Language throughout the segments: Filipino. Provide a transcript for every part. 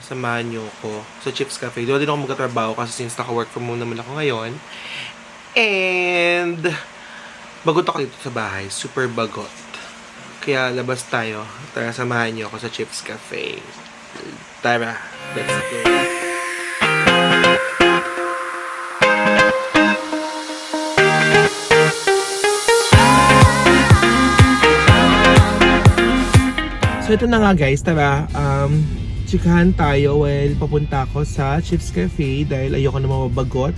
samahan niyo ko sa Chips Cafe. Doon din ako magkatrabaho kasi since naka-work from home naman ako ngayon. And, bagot ako dito sa bahay. Super bagot. Kaya labas tayo. Tara, samahan niyo ako sa Chips Cafe. Tara, let's go. So ito na nga guys, tara, um, chikahan tayo while papunta ako sa Chips Cafe dahil ayoko na mababagot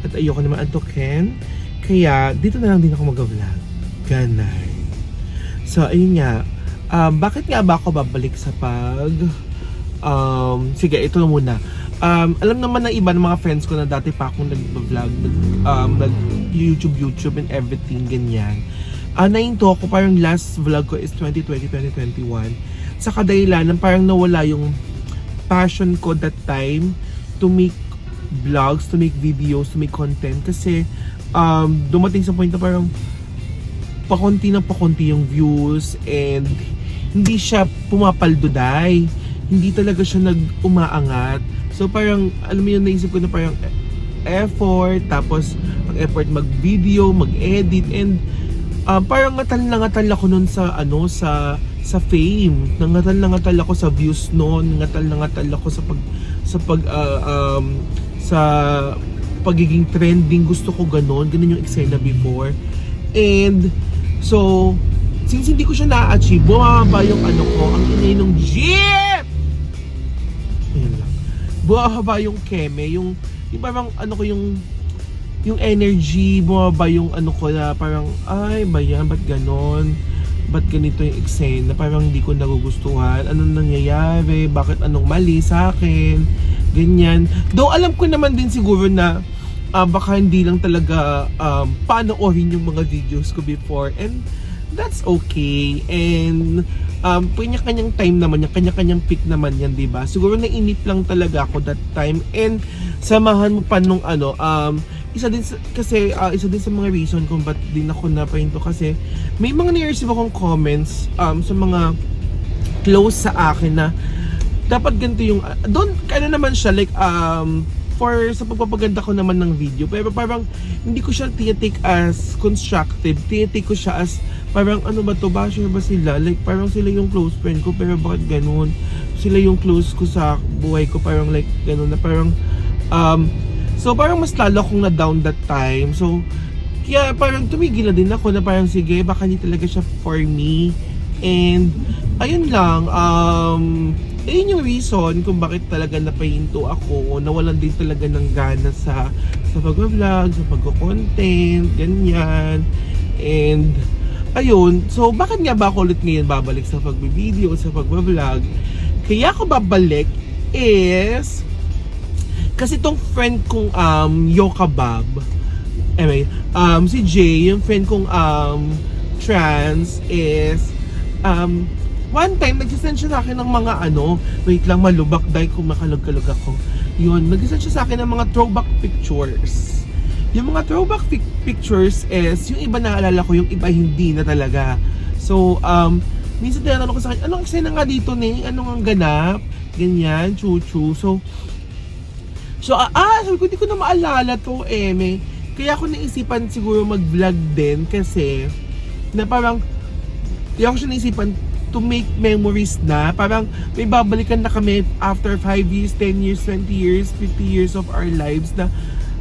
at ayoko na maantokin. Kaya dito na lang din ako mag-vlog. Ganay. So ayun nga, um, bakit nga ba ako babalik sa pag... Um, sige, ito na muna. Um, alam naman ng iba ng mga friends ko na dati pa akong nag-vlog, nag, um, nag-YouTube, YouTube and everything, ganyan. Ah, nainto ako parang last vlog ko is 2020-2021. Sa kadahilanan parang nawala yung passion ko that time to make vlogs, to make videos, to make content. Kasi um, dumating sa point na parang pakonti ng pakonti yung views and hindi siya pumapalduday. Hindi talaga siya nag-umaangat. So parang, alam mo yun, naisip ko na parang effort, tapos ang effort mag-video, mag-edit, and um, parang ngatal na ngatal ako nun sa ano sa sa fame. Nangatal na ngatal ako sa views noon. Ngatal na ngatal ako sa pag sa pag ah, um, sa pagiging trending. Gusto ko ganon. Ganun yung eksena before. And so since hindi ko siya na-achieve bumaba yung ano ko ang ingay ng jeep! Lang. Bumaba yung keme yung yung parang ano ko yung yung energy, bumaba yung ano ko na parang, ay, ba yan? Ba't ganon? Ba't ganito yung eksena? Parang hindi ko nagugustuhan. Anong nangyayari? Bakit anong mali sa akin? Ganyan. Though alam ko naman din siguro na ah, baka hindi lang talaga um, panoorin yung mga videos ko before. And that's okay. And um, kanya-kanyang time naman yan, kanya-kanyang pick naman yan, di ba? Siguro nainip lang talaga ako that time. And samahan mo pa nung ano, um, isa din sa, kasi ah, isa din sa mga reason kung ba't din ako napahinto kasi may mga na-receive akong comments um, sa mga close sa akin na dapat ganito yung uh, doon ano naman siya like um for sa pagpapaganda ko naman ng video pero parang hindi ko siya tinitake as constructive. Tinitake ko siya as parang ano ba to? Basher ba sila? Like parang sila yung close friend ko pero bakit ganun? Sila yung close ko sa buhay ko parang like ganun na parang um so parang mas lalo akong na down that time. So kaya parang tumigil na din ako na parang sige baka hindi talaga siya for me. And ayun lang um ayun yung reason kung bakit talaga napahinto ako nawalan din talaga ng gana sa sa pag-vlog, sa pag-content, ganyan. And ayun, so bakit nga ba ako ulit ngayon babalik sa pag-video, sa pag-vlog? Kaya ako babalik is kasi tong friend kong um Yoka Bob anyway, um si Jay, yung friend kong um trans is um one time nagsisend siya sa akin ng mga ano, wait lang malubak dahil kung makalog-kalog ako. Yun, nagsisend siya sa akin ng mga throwback pictures. Yung mga throwback pic- pictures is, yung iba naalala ko, yung iba hindi na talaga. So, um, minsan tinatanong ko sa akin, anong eksena nga dito ni? Anong ang ganap? Ganyan, chuchu. So, so, ah, ah sabi ko, hindi ko na maalala to, eh, may. Kaya ako naisipan siguro mag-vlog din kasi, na parang, kaya ako siya naisipan to make memories na. Parang may babalikan na kami after 5 years, 10 years, 20 years, 50 years of our lives na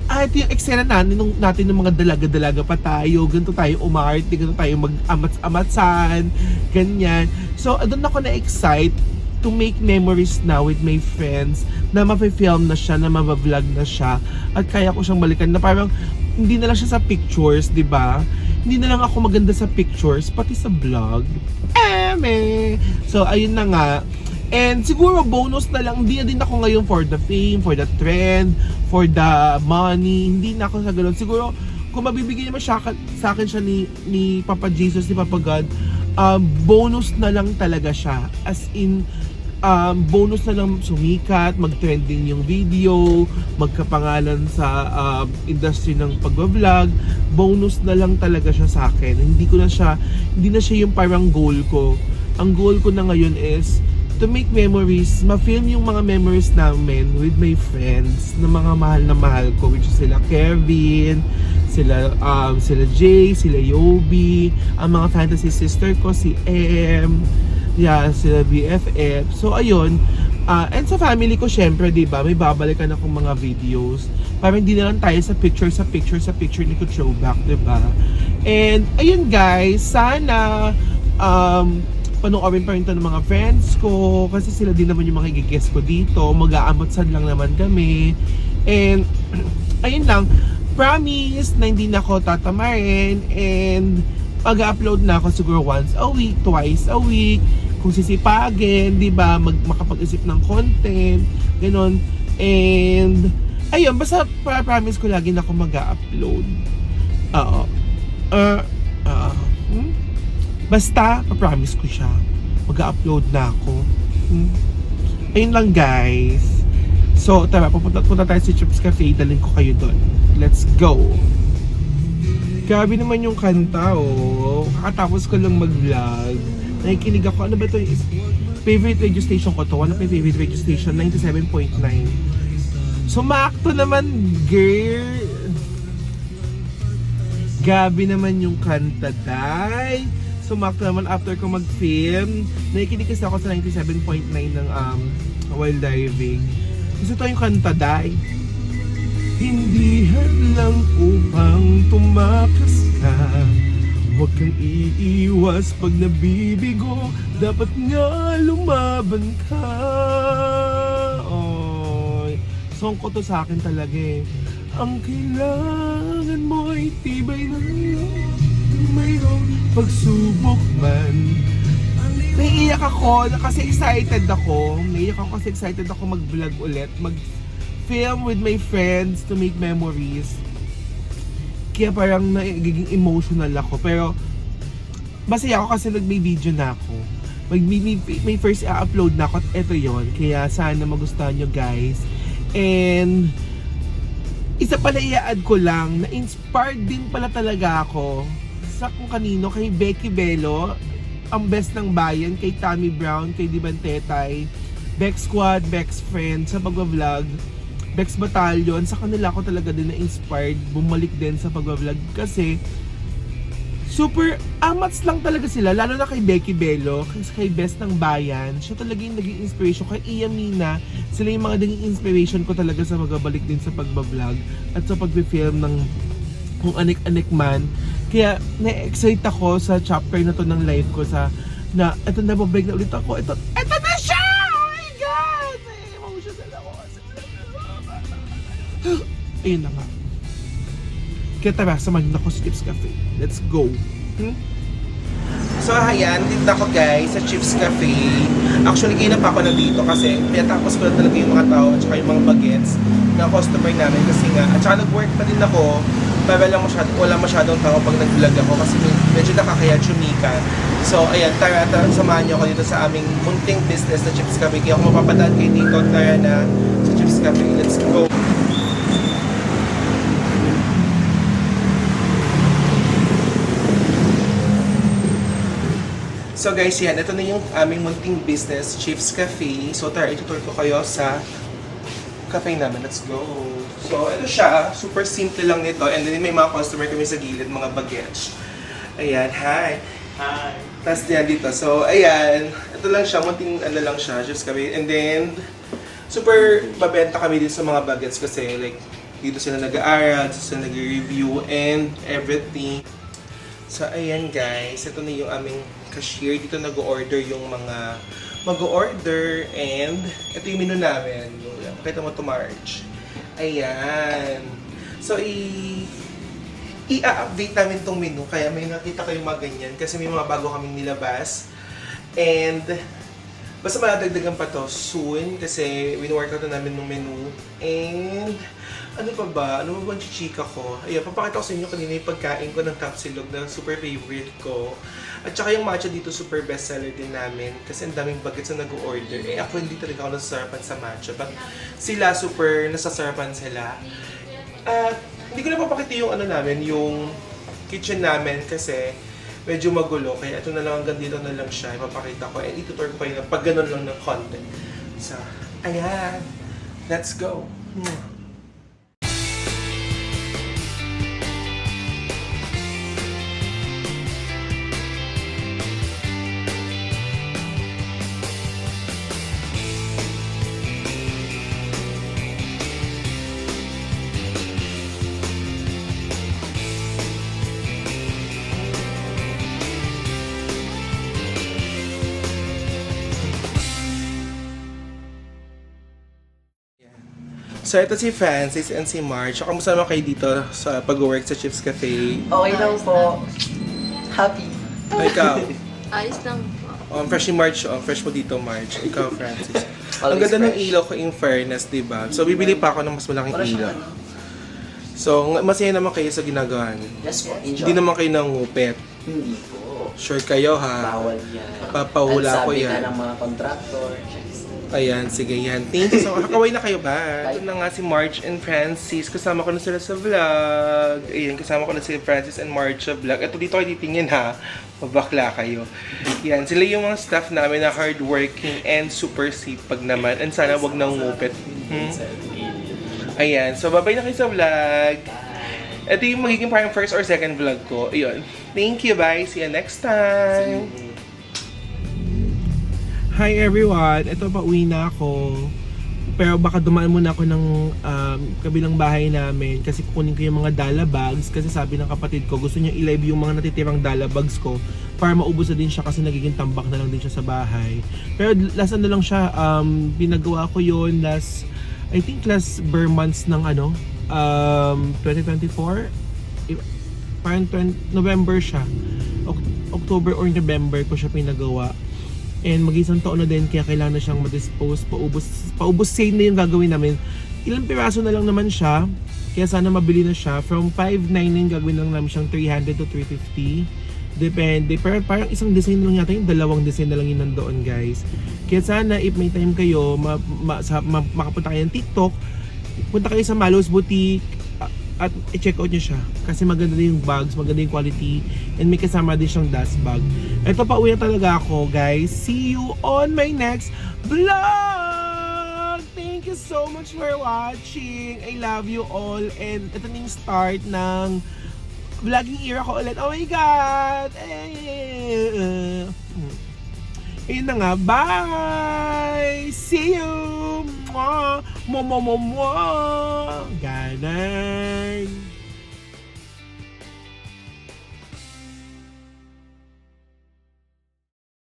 ah, ito yung eksena natin nung natin ng mga dalaga-dalaga pa tayo, ganito tayo umarte, ganito tayo mag-amats-amatsan, ganyan. So, doon ako na-excite to make memories now with my friends na mafe-film na siya, na mabablog na siya at kaya ko siyang balikan na parang hindi na lang siya sa pictures, di ba? Hindi na lang ako maganda sa pictures, pati sa vlog. Eme! So, ayun na nga. And siguro bonus na lang, hindi na din ako ngayon for the fame, for the trend, for the money. Hindi na ako sa ganun. Siguro, kung mabibigyan naman siya, sa akin siya ni, ni Papa Jesus, ni Papa God, um, bonus na lang talaga siya. As in, um, bonus na lang sumikat, mag-trending yung video, magkapangalan sa um, industry ng pag-vlog, bonus na lang talaga siya sa akin. Hindi ko na siya, hindi na siya yung parang goal ko. Ang goal ko na ngayon is to make memories, ma-film yung mga memories namin with my friends na mga mahal na mahal ko which is sila Kevin, sila um, sila Jay, sila Yobi, ang mga fantasy sister ko si M, yeah, sila BFF. So ayun, ah, and sa family ko syempre, 'di ba, may babalikan akong mga videos. Para hindi na lang tayo sa picture sa picture sa picture ni ko throwback, 'di ba? And ayun guys, sana um panoorin pa rin to ng mga friends ko kasi sila din naman yung mga i-guess ko dito mag-aamotsan lang naman kami and ayun lang promise na hindi na ako tatamarin and mag-upload na ako siguro once a week, twice a week kung sisipagin, di ba mag makapag-isip ng content ganon and ayun, basta pra- promise ko lagi na ako mag-upload oo uh, uh, hmm? Basta, promise ko siya. Mag-upload na ako. Hmm. Ayun lang guys. So, tara, pupunta, punta tayo sa Chips Cafe. Dalhin ko kayo doon. Let's go! Grabe naman yung kanta, oh. Kakatapos ko lang mag-vlog. Nakikinig ako. Ano ba ito? Favorite radio station ko to. Of my favorite radio station, 97.9. Sumakto naman, girl! Gabi naman yung kanta, day. Sumakto naman after ko mag-film. Nakikinig kasi ako sa 97.9 ng um, Wild Diving. Gusto to yung kanta, day. Hindi lang upang tumakas ka Huwag kang iiwas pag nabibigo Dapat nga lumaban ka Oy, Song ko to sa akin talaga eh Ang kailangan mo ay tibay ng mayroong pagsubok man Naiiyak ako kasi excited ako. Naiiyak ako kasi excited ako mag-vlog ulit. Mag-film with my friends to make memories. Kaya parang nagiging emotional ako. Pero masaya ako kasi nag-may video na ako. Mag may, may, first i-upload na ako at ito yon Kaya sana magustuhan nyo guys. And isa pala i-add ko lang na inspired din pala talaga ako sa kung kanino kay Becky Bello ang best ng bayan kay Tammy Brown, kay Diban Tetay, Bex Squad, Bex Friend sa pagbablog, Bex Battalion, sa kanila ako talaga din na-inspired bumalik din sa pagbablog kasi super amats lang talaga sila, lalo na kay Becky Bello, kay, kay Best ng Bayan, siya talaga yung naging inspiration, kay Iya Mina, sila yung mga naging inspiration ko talaga sa magbabalik din sa pagbablog at sa pag-film ng kung anik-anik man. Kaya na-excite ako sa chapter na to ng life ko sa na ito na babalik na ulit ako. Ito, Ayun na nga. Kaya tara, samahin na ako sa Chips Cafe. Let's go. Hmm? So ayan, dito ako guys sa Chips Cafe. Actually, na pa ako nandito kasi pinatapos ko na talaga yung mga tao at saka yung mga bagets na customer namin kasi nga, at saka nag-work pa din ako para lang masyado, wala masyadong tao pag nag-vlog ako kasi med- medyo nakakaya chumika. So ayan, tara, tara, samahan niyo ako dito sa aming munting business na Chips Cafe. Kaya kung mapapadaan kayo dito, tara na sa Chips Cafe. Let's go! So guys, yan. Ito na yung aming munting business, Chiefs Cafe. So tara, itutur ko kayo sa cafe namin. Let's go. So ito siya. Super simple lang nito. And then may mga customer kami sa gilid, mga bagets. Ayan, hi. Hi. Tapos yan dito. So, ayan. Ito lang siya. Munting ano lang siya. Chiefs Cafe. And then, super babenta kami dito sa mga bagets kasi like, dito sila nag-aaral, dito sila nag-review, and everything. So, ayan guys, ito na yung aming cashier. Dito nag-order yung mga mag-order and ito yung menu namin. Yung- Pakita mo to March. Ayan. So, i- i-update namin tong menu. Kaya may nakita kayong mga ganyan kasi may mga bago kaming nilabas. And Basta madagdagan pa to soon kasi win-workout na namin ng menu. And ano pa ba? Ano ba ang chichika ko? Ayan, papakita ko sa inyo kanina yung pagkain ko ng Tapsilog na super favorite ko. At saka yung matcha dito super bestseller din namin kasi ang daming bagets na nag-order. Eh ako hindi talaga ako nasasarapan sa matcha. But sila super nasasarapan sila. At hindi ko na papakita yung ano namin, yung kitchen namin kasi medyo magulo. Kaya ito na lang hanggang dito na lang siya. Ipapakita ko. And itutur ko pa yun pag ganun lang ng content. So, ayan. Let's go. Mwah. So, ito si Francis and si March. So, kamusta naman kayo dito sa pag-work sa Chips Cafe? Okay lang po. Happy. O, ikaw? Ayos lang po. Oh, ang fresh ni March. Oh, ang fresh mo dito, March. Ikaw, Francis. ang Always ganda ng fresh. ilaw ko in fairness, di ba? So, bibili pa ako ng mas malaking Para ilaw. siyang ano. So, masaya naman kayo sa ginagawa niyo. Yes po, enjoy. Hindi naman kayo nangupit. Hindi po. Sure kayo, ha? Bawal yan. Papahula At ko sabi yan. ka ng mga contractor. Ayan, sige yan. Thank you so much. Kakaway na kayo ba? Ito na nga si March and Francis. Kasama ko na sila sa vlog. Ayan, kasama ko na si Francis and March sa vlog. Ito dito kayo titingin ha. Mabakla kayo. Yan, sila yung mga staff namin na hardworking and super sipag naman. And sana wag nang ngupit. Hmm? Ayan, so babay na kayo sa vlog. Ito yung magiging parang first or second vlog ko. Ayun. Thank you, bye. See you next time. Hi everyone! Ito pa uwi na ako. Pero baka dumaan muna ako ng um, kabilang bahay namin kasi kukunin ko yung mga dala bags kasi sabi ng kapatid ko gusto niya i-live yung mga natitirang dala bags ko para maubos na din siya kasi nagiging tambak na lang din siya sa bahay. Pero last ano lang siya, um, pinagawa ko yon last, I think last bare months ng ano, um, 2024. I- Parang 20, November siya. Oc- October or November ko siya pinagawa. And mag-isang taon na din kaya kailangan na siyang ma-dispose, paubos, paubos sale na yung gagawin namin. Ilang piraso na lang naman siya, kaya sana mabili na siya. From 599 gagawin lang namin siyang 300 to 350. Depende. Pero parang isang design lang yata yung dalawang design na lang yun nandoon guys. Kaya sana if may time kayo, ma, ma, sa, ma, makapunta kayo ng TikTok, punta kayo sa Malos Boutique at i-check out nyo siya. Kasi maganda din yung bags, maganda yung quality, and may kasama din siyang dust bag. Ito pa uwi na talaga ako, guys. See you on my next vlog! Thank you so much for watching. I love you all. And ito na yung start ng vlogging era ko ulit. Oh my God! Eh, Ayun na nga. Bye! See you! Mwah! Mwah, mwah, mwah, mwah! Ganon!